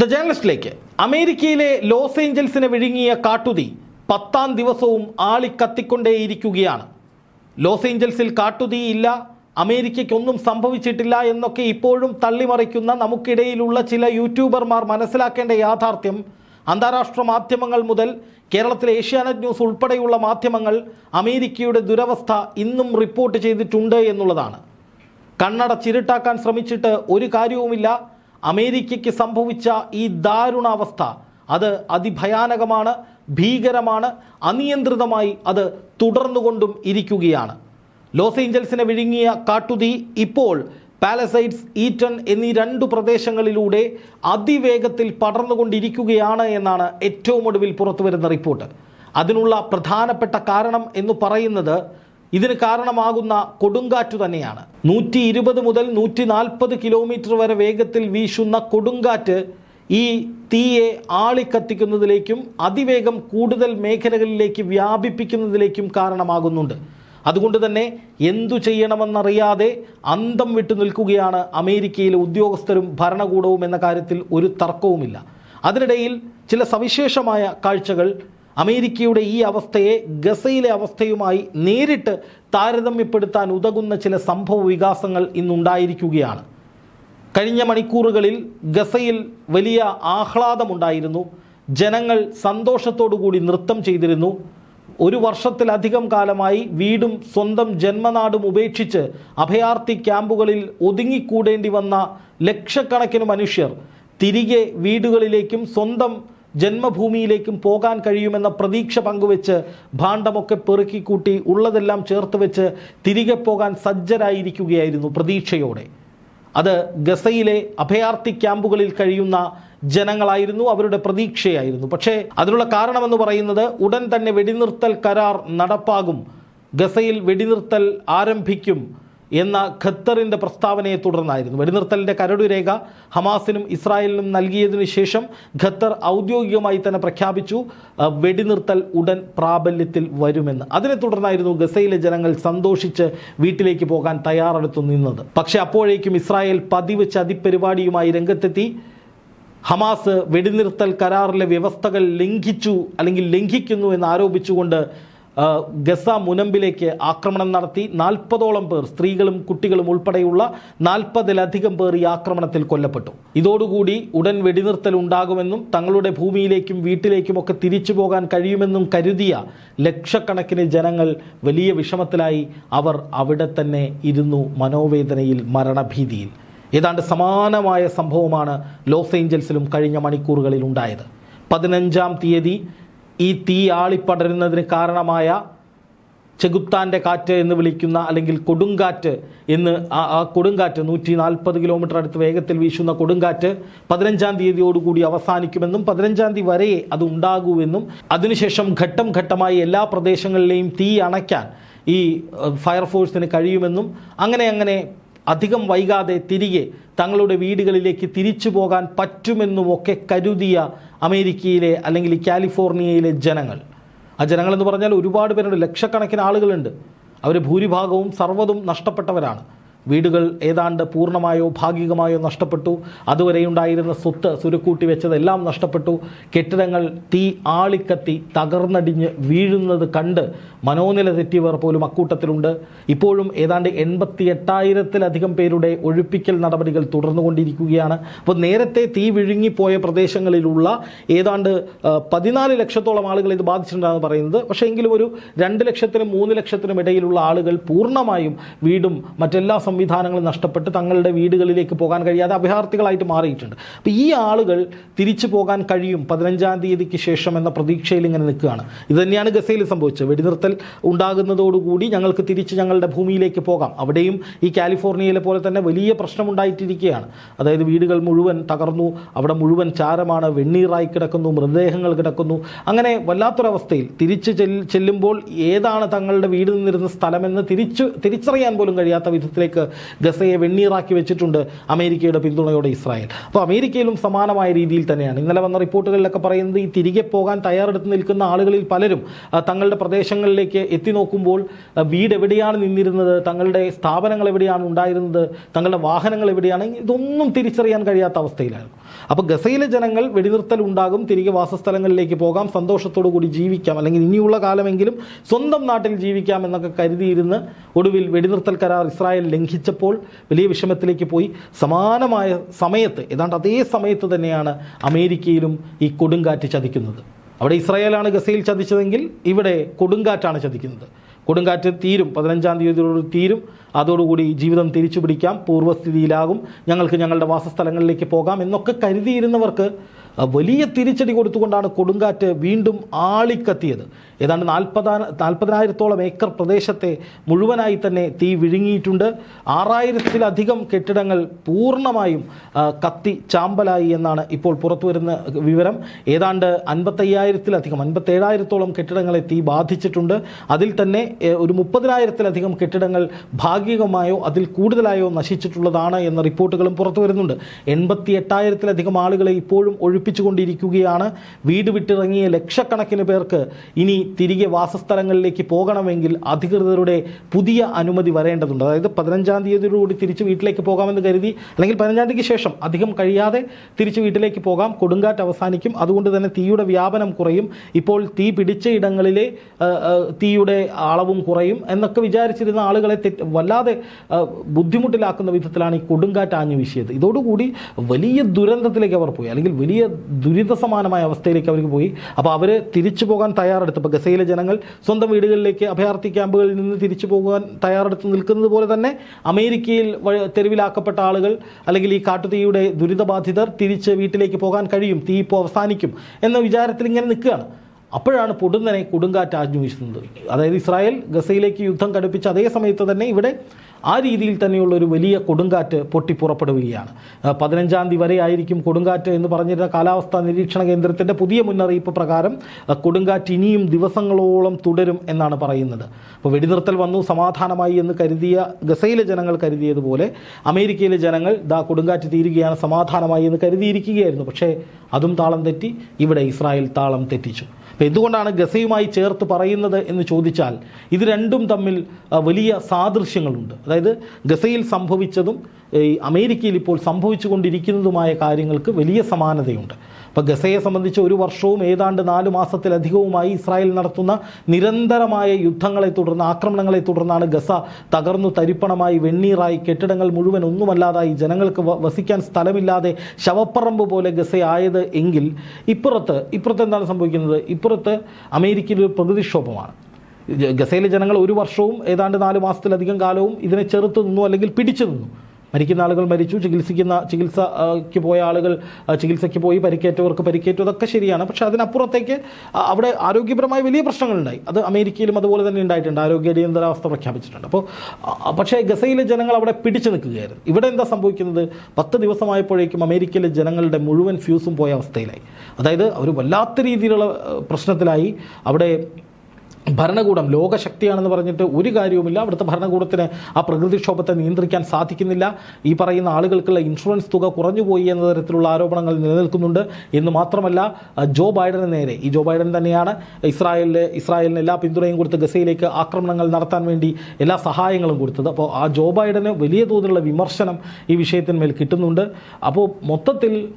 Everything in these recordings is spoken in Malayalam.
ദ ജേണലിസ്റ്റിലേക്ക് അമേരിക്കയിലെ ലോസ് ഏഞ്ചൽസിനെ വിഴുങ്ങിയ കാട്ടുതി പത്താം ദിവസവും ആളിക്കത്തിക്കൊണ്ടേയിരിക്കുകയാണ്. ലോസ് ഏഞ്ചൽസിൽ കാട്ടുതീയില്ല അമേരിക്കയ്ക്കൊന്നും സംഭവിച്ചിട്ടില്ല എന്നൊക്കെ ഇപ്പോഴും തള്ളിമറിക്കുന്ന നമുക്കിടയിലുള്ള ചില യൂട്യൂബർമാർ മനസ്സിലാക്കേണ്ട യാഥാർത്ഥ്യം അന്താരാഷ്ട്ര മാധ്യമങ്ങൾ മുതൽ കേരളത്തിലെ ഏഷ്യാനെറ്റ് ന്യൂസ് ഉൾപ്പെടെയുള്ള മാധ്യമങ്ങൾ അമേരിക്കയുടെ ദുരവസ്ഥ ഇന്നും റിപ്പോർട്ട് ചെയ്തിട്ടുണ്ട് എന്നുള്ളതാണ്. കണ്ണട ചിരുട്ടാക്കാൻ ശ്രമിച്ചിട്ട് ഒരു കാര്യവുമില്ല അമേരിക്കയ്ക്ക് സംഭവിച്ച ഈ ദാരുണാവസ്ഥ അത് അതിഭയാനകമാണ് ഭീകരമാണ് അനിയന്ത്രിതമായി അത് തുടർന്നുകൊണ്ടും ഇരിക്കുകയാണ്. ലോസ് ഏഞ്ചൽസിനെ വിഴുങ്ങിയ കാട്ടുതീ ഇപ്പോൾ പാലസൈഡ്സ് ഈറ്റൺ എന്നീ രണ്ടു പ്രദേശങ്ങളിലൂടെ അതിവേഗത്തിൽ പടർന്നുകൊണ്ടിരിക്കുകയാണ് എന്നാണ് ഏറ്റവും ഒടുവിൽ പുറത്തുവരുന്ന റിപ്പോർട്ട്. അതിനുള്ള പ്രധാനപ്പെട്ട കാരണം എന്ന് പറയുന്നത് ഇതിന് കാരണമാകുന്ന കൊടുങ്കാറ്റ് തന്നെയാണ്. നൂറ്റി ഇരുപത് മുതൽ നൂറ്റി നാൽപ്പത് കിലോമീറ്റർ വരെ വേഗത്തിൽ വീശുന്ന കൊടുങ്കാറ്റ് ഈ തീയെ ആളിക്കത്തിക്കുന്നതിലേക്കും അതിവേഗം കൂടുതൽ മേഖലകളിലേക്ക് വ്യാപിപ്പിക്കുന്നതിലേക്കും കാരണമാകുന്നുണ്ട്. അതുകൊണ്ട് തന്നെ എന്തു ചെയ്യണമെന്നറിയാതെ അന്തം വിട്ടു നിൽക്കുകയാണ് അമേരിക്കയിലെ ഉദ്യോഗസ്ഥരും ഭരണകൂടവും എന്ന കാര്യത്തിൽ ഒരു തർക്കവുമില്ല. അതിനിടയിൽ ചില സവിശേഷമായ കാഴ്ചകൾ അമേരിക്കയുടെ ഈ അവസ്ഥയെ ഗസയിലെ അവസ്ഥയുമായി നേരിട്ട് താരതമ്യപ്പെടുത്താൻ ഉതകുന്ന ചില സംഭവ വികാസങ്ങൾ ഇന്നുണ്ടായിരിക്കുകയാണ്. കഴിഞ്ഞ മണിക്കൂറുകളിൽ ഗസയിൽ വലിയ ആഹ്ലാദമുണ്ടായിരുന്നു. ജനങ്ങൾ സന്തോഷത്തോടുകൂടി നൃത്തം ചെയ്തിരുന്നു. ഒരു വർഷത്തിലധികം കാലമായി വീടും സ്വന്തം ജന്മനാടും ഉപേക്ഷിച്ച് അഭയാർത്ഥി ക്യാമ്പുകളിൽ ഒതുങ്ങിക്കൂടേണ്ടി വന്ന ലക്ഷക്കണക്കിന് മനുഷ്യർ തിരികെ വീടുകളിലേക്കും സ്വന്തം ജന്മഭൂമിയിലേക്കും പോകാൻ കഴിയുമെന്ന പ്രതീക്ഷ പങ്കുവെച്ച് ഭാണ്ഡമൊക്കെ പെറുക്കിക്കൂട്ടി ഉള്ളതെല്ലാം ചേർത്ത് വെച്ച് തിരികെ പോകാൻ സജ്ജരായിരിക്കുകയായിരുന്നു പ്രതീക്ഷയോടെ. അത് ഗസയിലെ അഭയാർത്ഥി ക്യാമ്പുകളിൽ കഴിയുന്ന ജനങ്ങളായിരുന്നു അവരുടെ പ്രതീക്ഷയായിരുന്നു. പക്ഷേ അതിനുള്ള കാരണമെന്ന് പറയുന്നത് ഉടൻ തന്നെ വെടിനിർത്തൽ കരാർ നടപ്പാകും. ഗസയിൽ വെടിനിർത്തൽ ആരംഭിക്കും. എന്ന ഖത്തറിന്റെ പ്രസ്താവനയെ തുടർന്നായിരുന്നു. വെടിനിർത്തലിന്റെ കരടുരേഖ ഹമാസിനും ഇസ്രായേലിനും നൽകിയതിനു ശേഷം ഖത്തർ ഔദ്യോഗികമായി തന്നെ പ്രഖ്യാപിച്ചു വെടിനിർത്തൽ ഉടൻ പ്രാബല്യത്തിൽ വരുമെന്ന്. അതിനെ തുടർന്നായിരുന്നു ഗസയിലെ ജനങ്ങൾ സന്തോഷിച്ച് വീട്ടിലേക്ക് പോകാൻ തയ്യാറെടുത്തു നിന്നത്. പക്ഷേ അപ്പോഴേക്കും ഇസ്രായേൽ പതിവ് ചതിപ്പരിപാടിയുമായി രംഗത്തെത്തി. ഹമാസ് വെടിനിർത്തൽ കരാറിലെ വ്യവസ്ഥകൾ ലംഘിച്ചു അല്ലെങ്കിൽ ലംഘിക്കുന്നു എന്ന് ആരോപിച്ചുകൊണ്ട് ഗസ മുനമ്പിലേക്ക് ആക്രമണം നടത്തി നാൽപ്പതോളം പേർ സ്ത്രീകളും കുട്ടികളും ഉൾപ്പെടെയുള്ള നാൽപ്പതിലധികം പേർ ഈ ആക്രമണത്തിൽ കൊല്ലപ്പെട്ടു. ഇതോടുകൂടി ഉടൻ വെടിനിർത്തൽ ഉണ്ടാകുമെന്നും തങ്ങളുടെ ഭൂമിയിലേക്കും വീട്ടിലേക്കുമൊക്കെ തിരിച്ചു പോകാൻ കഴിയുമെന്നും കരുതിയ ലക്ഷക്കണക്കിന് ജനങ്ങൾ വലിയ വിഷമത്തിലായി അവർ അവിടെ തന്നെ ഇരുന്നു മനോവേദനയിൽ മരണഭീതിയിൽ. ഏതാണ്ട് സമാനമായ സംഭവമാണ് ലോസ് ഏഞ്ചൽസിലും കഴിഞ്ഞ മണിക്കൂറുകളിൽ ഉണ്ടായത്. പതിനഞ്ചാം തീയതി ഈ തീ ആളിപ്പടരുന്നതിന് കാരണമായ ചെകുത്താന്റെ കാറ്റ് എന്ന് വിളിക്കുന്ന അല്ലെങ്കിൽ കൊടുങ്കാറ്റ് എന്ന് ആ കൊടുങ്കാറ്റ് നൂറ്റി നാൽപ്പത് കിലോമീറ്റർ അടുത്ത് വേഗത്തിൽ വീശുന്ന കൊടുങ്കാറ്റ് പതിനഞ്ചാം തീയതിയോടുകൂടി അവസാനിക്കുമെന്നും പതിനഞ്ചാം തീയതി വരെ അത് ഉണ്ടാകൂവെന്നും അതിനുശേഷം ഘട്ടം ഘട്ടമായി എല്ലാ പ്രദേശങ്ങളിലെയും തീ അണയ്ക്കാൻ ഈ ഫയർഫോഴ്സിന് കഴിയുമെന്നും അങ്ങനെ അങ്ങനെ അധികം വൈകാതെ തിരികെ തങ്ങളുടെ വീടുകളിലേക്ക് തിരിച്ചു പോകാൻ പറ്റുമെന്നുമൊക്കെ കരുതിയ അമേരിക്കയിലെ അല്ലെങ്കിൽ കാലിഫോർണിയയിലെ ജനങ്ങൾ. ആ ജനങ്ങളെന്ന് പറഞ്ഞാൽ ഒരുപാട് പേരുണ്ട് ലക്ഷക്കണക്കിന് ആളുകളുണ്ട്. അവർ ഭൂരിഭാഗവും സർവതും നഷ്ടപ്പെട്ടവരാണ്. വീടുകൾ ഏതാണ്ട് പൂർണമായോ ഭാഗികമായോ നഷ്ടപ്പെട്ടു. അതുവരെ ഉണ്ടായിരുന്ന സ്വത്ത് സുരുക്കൂട്ടി വെച്ചതെല്ലാം നഷ്ടപ്പെട്ടു. കെട്ടിടങ്ങൾ തീ ആളിക്കത്തി തകർന്നടിഞ്ഞ് വീഴുന്നത് കണ്ട് മനോനില തെറ്റിയവർ പോലും അക്കൂട്ടത്തിലുണ്ട്. ഇപ്പോഴും ഏതാണ്ട് എൺപത്തി എട്ടായിരത്തിലധികം പേരുടെ ഒഴിപ്പിക്കൽ നടപടികൾ തുടർന്നുകൊണ്ടിരിക്കുകയാണ്. അപ്പോൾ നേരത്തെ തീ വിഴുങ്ങിപ്പോയ പ്രദേശങ്ങളിലുള്ള ഏതാണ്ട് പതിനാല് ലക്ഷത്തോളം ആളുകൾ ഇത് ബാധിച്ചിട്ടുണ്ടെന്ന് പറയുന്നത്. പക്ഷേ എങ്കിലും ഒരു രണ്ട് ലക്ഷത്തിനും മൂന്ന് ലക്ഷത്തിനും ഇടയിലുള്ള ആളുകൾ പൂർണമായും വീടും മറ്റെല്ലാ സംവിധാനങ്ങളും നഷ്ടപ്പെട്ട് തങ്ങളുടെ വീടുകളിലേക്ക് പോകാൻ കഴിയാതെ അഭയാർത്ഥികളായിട്ട് മാറിയിട്ടുണ്ട്. അപ്പോൾ ഈ ആളുകൾ തിരിച്ചു പോകാൻ കഴിയും പതിനഞ്ചാം തീയതിക്ക് ശേഷം എന്ന പ്രതീക്ഷയിൽ ഇങ്ങനെ നിൽക്കുകയാണ്. ഇത് തന്നെയാണ് ഗസയിൽ സംഭവിച്ചത്. വെടിനിർത്തൽ ഉണ്ടാകുന്നതോടുകൂടി ഞങ്ങൾക്ക് തിരിച്ച് ഞങ്ങളുടെ ഭൂമിയിലേക്ക് പോകാം. അവിടെയും ഈ കാലിഫോർണിയയിലെ പോലെ തന്നെ വലിയ പ്രശ്നമുണ്ടായിട്ടിരിക്കുകയാണ്. അതായത് വീടുകൾ മുഴുവൻ തകർന്നു. അവിടെ മുഴുവൻ ചാരമാണ് വെണ്ണീറായി കിടക്കുന്നു. മൃതദേഹങ്ങൾ കിടക്കുന്നു. അങ്ങനെ വല്ലാത്തൊരവസ്ഥയിൽ തിരിച്ച് ചെല്ലുമ്പോൾ ഏതാണ് തങ്ങളുടെ വീട് നിന്നിരുന്ന സ്ഥലമെന്ന് തിരിച്ചു തിരിച്ചറിയാൻ പോലും കഴിയാത്ത വിധത്തിലേക്ക് ഗസയെ വെണ്ണീറാക്കി വെച്ചിട്ടുണ്ട് അമേരിക്കയുടെ പിന്തുണയോടെ ഇസ്രായേൽ. അപ്പോൾ അമേരിക്കയിലും സമാനമായ രീതിയിൽ തന്നെയാണ്. ഇന്നലെ വന്ന റിപ്പോർട്ടുകളിലൊക്കെ പറയുന്നത് ഈ തിരികെ പോകാൻ തയ്യാറെടുത്ത് നിൽക്കുന്ന ആളുകളിൽ പലരും തങ്ങളുടെ പ്രദേശങ്ങളിലേക്ക് എത്തി നോക്കുമ്പോൾ വീട് എവിടെയാണ് നിന്നിരുന്നത് തങ്ങളുടെ സ്ഥാപനങ്ങൾ എവിടെയാണ് ഉണ്ടായിരുന്നത് തങ്ങളുടെ വാഹനങ്ങൾ എവിടെയാണ് ഇതൊന്നും തിരിച്ചറിയാൻ കഴിയാത്ത അവസ്ഥയിലായിരുന്നു. അപ്പോൾ ഗസയിലെ ജനങ്ങൾ വെടിനിർത്തൽ ഉണ്ടാകും തിരികെ വാസസ്ഥലങ്ങളിലേക്ക് പോകാം സന്തോഷത്തോടു കൂടി ജീവിക്കാം. അല്ലെങ്കിൽ ഇനിയുള്ള കാലമെങ്കിലും സ്വന്തം നാട്ടിൽ ജീവിക്കാം എന്നൊക്കെ കരുതിയിരുന്ന് ഒടുവിൽ വെടിനിർത്തൽ കരാർ ഇസ്രായേൽ ലംഘിച്ചപ്പോൾ വലിയ വിഷമത്തിലേക്ക് പോയി. സമാനമായ സമയത്ത് ഏതാണ്ട് അതേ സമയത്ത് തന്നെയാണ് അമേരിക്കയിലും ഈ കൊടുങ്കാറ്റ് ചതിക്കുന്നത്. അവിടെ ഇസ്രായേലാണ് ഗസയിൽ ചതിച്ചതെങ്കിൽ ഇവിടെ കൊടുങ്കാറ്റാണ് ചതിക്കുന്നത്. കൊടുങ്കാറ്റ് തീരും പതിനഞ്ചാം തീയതിയോട് തീരും. അതോടുകൂടി ജീവിതം തിരിച്ചു പിടിക്കാം പൂർവസ്ഥിതിയിലാകും. ഞങ്ങൾക്ക് ഞങ്ങളുടെ വാസസ്ഥലങ്ങളിലേക്ക് പോകാം എന്നൊക്കെ കരുതിയിരുന്നവർക്ക് വലിയ തിരിച്ചടി കൊടുത്തുകൊണ്ടാണ് കൊടുങ്കാറ്റ് വീണ്ടും ആളിക്കത്തിയത്. ഏതാണ്ട് നാൽപ്പതാ നാൽപ്പതിനായിരത്തോളം ഏക്കർ പ്രദേശത്തെ മുഴുവനായി തന്നെ തീ വിഴുങ്ങിയിട്ടുണ്ട്. ആറായിരത്തിലധികം കെട്ടിടങ്ങൾ പൂർണമായും കത്തി ചാമ്പലായി എന്നാണ് ഇപ്പോൾ പുറത്തു വരുന്ന വിവരം. ഏതാണ്ട് അൻപത്തയ്യായിരത്തിലധികം അൻപത്തേഴായിരത്തോളം കെട്ടിടങ്ങളെ തീ ബാധിച്ചിട്ടുണ്ട്. അതിൽ തന്നെ ഒരു മുപ്പതിനായിരത്തിലധികം കെട്ടിടങ്ങൾ ഭാഗികമായോ അതിൽ കൂടുതലായോ നശിച്ചിട്ടുള്ളതാണ് എന്ന റിപ്പോർട്ടുകളും പുറത്തു വരുന്നുണ്ട് എൺപത്തി എട്ടായിരത്തിലധികം ആളുകളെ ഇപ്പോഴും ഒഴിപ്പിച്ചുകൊണ്ടിരിക്കുകയാണ്. വീട് വിട്ടിറങ്ങിയ ലക്ഷക്കണക്കിന് പേർക്ക് ഇനി തിരികെ വാസസ്ഥലങ്ങളിലേക്ക് പോകണമെങ്കിൽ അധികൃതരുടെ പുതിയ അനുമതി വരേണ്ടതുണ്ട്. അതായത് പതിനഞ്ചാം തീയതിയോടുകൂടി തിരിച്ച് വീട്ടിലേക്ക് പോകാമെന്ന് കരുതി അല്ലെങ്കിൽ പതിനഞ്ചാം തീയതിക്ക് ശേഷം അധികം കഴിയാതെ തിരിച്ച് വീട്ടിലേക്ക് പോകാം. കൊടുങ്കാറ്റ് അവസാനിക്കും. അതുകൊണ്ട് തന്നെ തീയുടെ വ്യാപനം കുറയും. ഇപ്പോൾ തീ പിടിച്ച ഇടങ്ങളിലെ തീയുടെ അളവും കുറയും എന്നൊക്കെ വിചാരിച്ചിരുന്ന ആളുകളെ വല്ലാതെ ബുദ്ധിമുട്ടിലാക്കുന്ന വിധത്തിലാണ് ഈ കൊടുങ്കാറ്റ് ആഞ്ഞു വീശിയത്. ഇതോടുകൂടി വലിയ ദുരന്തത്തിലേക്ക് അവർ പോയി. അല്ലെങ്കിൽ വലിയ ദുരിത സമാനമായ അവസ്ഥയിലേക്ക് അവർക്ക് പോയി. അപ്പോൾ അവർ തിരിച്ചു പോകാൻ തയ്യാറെടുത്ത് ഇപ്പോൾ ഗസയിലെ ജനങ്ങൾ സ്വന്തം വീടുകളിലേക്ക് അഭയാർത്ഥി ക്യാമ്പുകളിൽ നിന്ന് തിരിച്ചു പോകാൻ തയ്യാറെടുത്ത് നിൽക്കുന്നത് പോലെ തന്നെ അമേരിക്കയിൽ തെരുവിലാക്കപ്പെട്ട ആളുകൾ അല്ലെങ്കിൽ ഈ കാട്ടുതീയുടെ ദുരിതബാധിതർ തിരിച്ച് വീട്ടിലേക്ക് പോകാൻ കഴിയും തീ ഇപ്പോൾ അവസാനിക്കും എന്ന വിചാരത്തിൽ ഇങ്ങനെ നിൽക്കുകയാണ്. അപ്പോഴാണ് പൊടുന്നനെ കൊടുങ്കാറ്റ് ആജ്ഞ വീശുന്നത് അതായത് ഇസ്രായേൽ ഗസയിലേക്ക് യുദ്ധം കടുപ്പിച്ച അതേ സമയത്ത് തന്നെ ഇവിടെ ആ രീതിയിൽ തന്നെയുള്ള ഒരു വലിയ കൊടുങ്കാറ്റ് പൊട്ടിപ്പുറപ്പെടുകയാണ്. പതിനഞ്ചാം തീയതി വരെ ആയിരിക്കും കൊടുങ്കാറ്റ് എന്ന് പറഞ്ഞിരുന്ന കാലാവസ്ഥാ നിരീക്ഷണ കേന്ദ്രത്തിന്റെ പുതിയ മുന്നറിയിപ്പ് പ്രകാരം കൊടുങ്കാറ്റ് ഇനിയും ദിവസങ്ങളോളം തുടരും എന്നാണ് പറയുന്നത്. അപ്പോൾ വെടിനിർത്തൽ വന്നു സമാധാനമായി എന്ന് കരുതിയ ഗസയിലെ ജനങ്ങൾ കരുതിയതുപോലെ അമേരിക്കയിലെ ജനങ്ങൾ ദാ കൊടുങ്കാറ്റ് തീരുകയാണ് സമാധാനമായി എന്ന് കരുതിയിരിക്കുകയായിരുന്നു. പക്ഷേ അതും താളം തെറ്റി ഇവിടെ ഇസ്രായേൽ താളം തെറ്റിച്ചു. അപ്പോൾ എന്തുകൊണ്ടാണ് ഗസയുമായി ചേർത്ത് പറയുന്നത് എന്ന് ചോദിച്ചാൽ ഇത് രണ്ടും തമ്മിൽ വലിയ സാദൃശ്യങ്ങളുണ്ട്. അതായത് ഗസയിൽ സംഭവിച്ചതും ഈ അമേരിക്കയിൽ ഇപ്പോൾ സംഭവിച്ചുകൊണ്ടിരിക്കുന്നതുമായ കാര്യങ്ങൾക്ക് വലിയ സമാനതയുണ്ട്. അപ്പോൾ ഗസയെ സംബന്ധിച്ച് ഒരു വർഷവും ഏതാണ്ട് നാല് മാസത്തിലധികവുമായി ഇസ്രായേൽ നടത്തുന്ന നിരന്തരമായ യുദ്ധങ്ങളെ തുടർന്ന് ആക്രമണങ്ങളെ തുടർന്നാണ് ഗസ തകർന്നു തരിപ്പണമായി വെണ്ണീറായി കെട്ടിടങ്ങൾ മുഴുവൻ ഒന്നുമല്ലാതായി ജനങ്ങൾക്ക് വസിക്കാൻ സ്ഥലമില്ലാതെ ശവപ്പറമ്പ് പോലെ ഗസയായത് എങ്കിൽ ഇപ്പുറത്ത് ഇപ്പുറത്ത് എന്താണ് സംഭവിക്കുന്നത്? ഇപ്പുറത്ത് അമേരിക്കയിൽ ഒരു പ്രകൃതിക്ഷോഭമാണ് ഗസയിലെ ജനങ്ങൾ ഒരു വർഷവും ഏതാണ്ട് നാല് മാസത്തിലധികം കാലവും ഇതിനെ ചെറുത്ത് നിന്നു അല്ലെങ്കിൽ പിടിച്ചു നിന്നു. മരിക്കുന്ന ആളുകൾ മരിച്ചു. ചികിത്സിക്കുന്ന ചികിത്സയ്ക്ക് പോയ ആളുകൾ ചികിത്സയ്ക്ക് പോയി പരിക്കേറ്റവർക്ക് പരിക്കേറ്റു. അതൊക്കെ ശരിയാണ്. പക്ഷെ അതിനപ്പുറത്തേക്ക് അവിടെ ആരോഗ്യപരമായ വലിയ പ്രശ്നങ്ങളുണ്ടായി. അത് അമേരിക്കയിലും അതുപോലെ തന്നെ ഉണ്ടായിട്ടുണ്ട്. ആരോഗ്യ അടിയന്തരാവസ്ഥ പ്രഖ്യാപിച്ചിട്ടുണ്ട്. അപ്പോൾ പക്ഷേ ഗസയിലെ ജനങ്ങൾ അവിടെ പിടിച്ചു നിൽക്കുകയായിരുന്നു. ഇവിടെ എന്താ സംഭവിക്കുന്നത്? പത്ത് ദിവസമായപ്പോഴേക്കും അമേരിക്കയിലെ ജനങ്ങളുടെ മുഴുവൻ ഫ്യൂസും പോയ അവസ്ഥയിലായി. അതായത് അവർ വല്ലാത്ത രീതിയിലുള്ള പ്രശ്നത്തിലായി. അവിടെ ഭരണകൂടം ലോകശക്തിയാണെന്ന് പറഞ്ഞിട്ട് ഒരു കാര്യവുമില്ല. അവിടുത്തെ ഭരണകൂടത്തിന് ആ പ്രകൃതിക്ഷോഭത്തെ നിയന്ത്രിക്കാൻ സാധിക്കുന്നില്ല. ഈ പറയുന്ന ആളുകൾക്കുള്ള ഇൻഷുറൻസ് തുക കുറഞ്ഞുപോയി എന്ന തരത്തിലുള്ള ആരോപണങ്ങൾ നിലനിൽക്കുന്നുണ്ട്. എന്ന് മാത്രമല്ല ജോ ബൈഡന് നേരെ ഈ ജോ ബൈഡൻ തന്നെയാണ് ഇസ്രായേലിലെ ഇസ്രായേലിന് എല്ലാ പിന്തുണയും കൊടുത്ത് ഗസയിലേക്ക് ആക്രമണങ്ങൾ നടത്താൻ വേണ്ടി എല്ലാ സഹായങ്ങളും കൊടുത്തത്. അപ്പോൾ ആ ജോ ബൈഡന് വലിയ തോതിലുള്ള വിമർശനം ഈ വിഷയത്തിന്മേൽ കിട്ടുന്നുണ്ട്. അപ്പോൾ മൊത്തത്തിൽ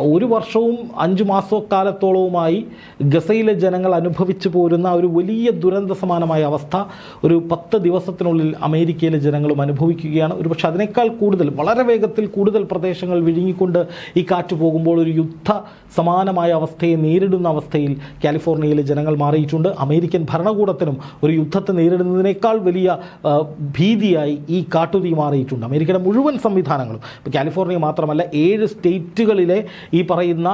ഒരു വർഷവും അഞ്ചു മാസക്കാലത്തോളവുമായി ഗസയിലെ ജനങ്ങൾ അനുഭവിച്ചു പോരുന്ന ഒരു വലിയ ദുരന്ത സമാനമായ അവസ്ഥ ഒരു പത്ത് ദിവസത്തിനുള്ളിൽ അമേരിക്കയിലെ ജനങ്ങളും അനുഭവിക്കുകയാണ്. ഒരുപക്ഷെ അതിനേക്കാൾ കൂടുതൽ വളരെ വേഗത്തിൽ കൂടുതൽ പ്രദേശങ്ങൾ വിഴുങ്ങിക്കൊണ്ട് ഈ കാറ്റ് പോകുമ്പോൾ ഒരു യുദ്ധ സമാനമായ അവസ്ഥയെ നേരിടുന്ന അവസ്ഥയിൽ കാലിഫോർണിയയിലെ ജനങ്ങൾ മാറിയിട്ടുണ്ട്. അമേരിക്കൻ ഭരണകൂടത്തിനും ഒരു യുദ്ധത്തെ നേരിടുന്നതിനേക്കാൾ വലിയ ഭീതിയായി ഈ കാട്ടുതീ മാറിയിട്ടുണ്ട്. അമേരിക്കയുടെ മുഴുവൻ സംവിധാനങ്ങളും ഇപ്പോൾ കാലിഫോർണിയ മാത്രമല്ല ഏഴ് സ്റ്റേറ്റുകളിലെ ഈ പറയുന്ന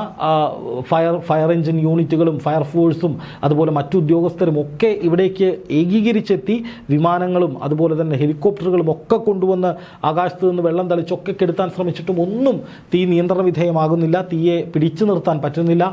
ഫയർ ഫയർ എഞ്ചിൻ യൂണിറ്റുകളും ഫയർ ഫോഴ്സും അതുപോലെ മറ്റു ഉദ്യോഗസ്ഥരും ഒക്കെ ഇവിടേക്ക് ഏകീകരിച്ചെത്തി വിമാനങ്ങളും അതുപോലെ തന്നെ ഹെലികോപ്റ്ററുകളും ഒക്കെ കൊണ്ടുവന്ന് ആകാശത്ത് നിന്ന് വെള്ളം തളിച്ചൊക്കെ കെടുത്താൻ ശ്രമിച്ചിട്ടും ഒന്നും തീ നിയന്ത്രണ വിധേയമാകുന്നില്ല. തീയെ പിടിച്ചു നിർത്താൻ പറ്റുന്നില്ല.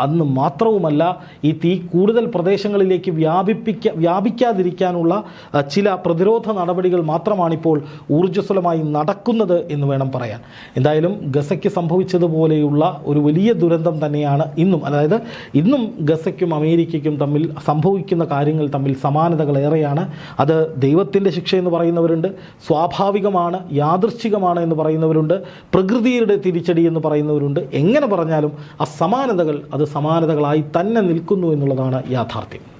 അന്ന് മാത്രവുമല്ല ഈ തീ കൂടുതൽ പ്രദേശങ്ങളിലേക്ക് വ്യാപിപ്പിക്ക വ്യാപിക്കാതിരിക്കാനുള്ള ചില പ്രതിരോധ നടപടികൾ മാത്രമാണിപ്പോൾ ഊർജസ്വലമായി നടക്കുന്നത് എന്ന് വേണം പറയാൻ. എന്തായാലും ഗസയ്ക്ക് സംഭവിച്ചതുപോലെയുള്ള പോലെയുള്ള ഒരു വലിയ ദുരന്തം തന്നെയാണ് ഇന്നും. അതായത് ഇന്നും ഗസയ്ക്കും അമേരിക്കയ്ക്കും തമ്മിൽ സംഭവിക്കുന്ന കാര്യങ്ങൾ തമ്മിൽ സമാനതകൾ ഏറെയാണ്. അത് ദൈവത്തിന്റെ ശിക്ഷ എന്ന് പറയുന്നവരുണ്ട്. സ്വാഭാവികമാണ് യാദൃശ്ചികമാണ് എന്ന് പറയുന്നവരുണ്ട്. പ്രകൃതിയുടെ തിരിച്ചടി എന്ന് പറയുന്നവരുണ്ട്. എങ്ങനെ പറഞ്ഞാലും ആ സമാനതകൾ അത് സമാനതകളായി തന്നെ നിൽക്കുന്നു എന്നുള്ളതാണ് യാഥാർത്ഥ്യം.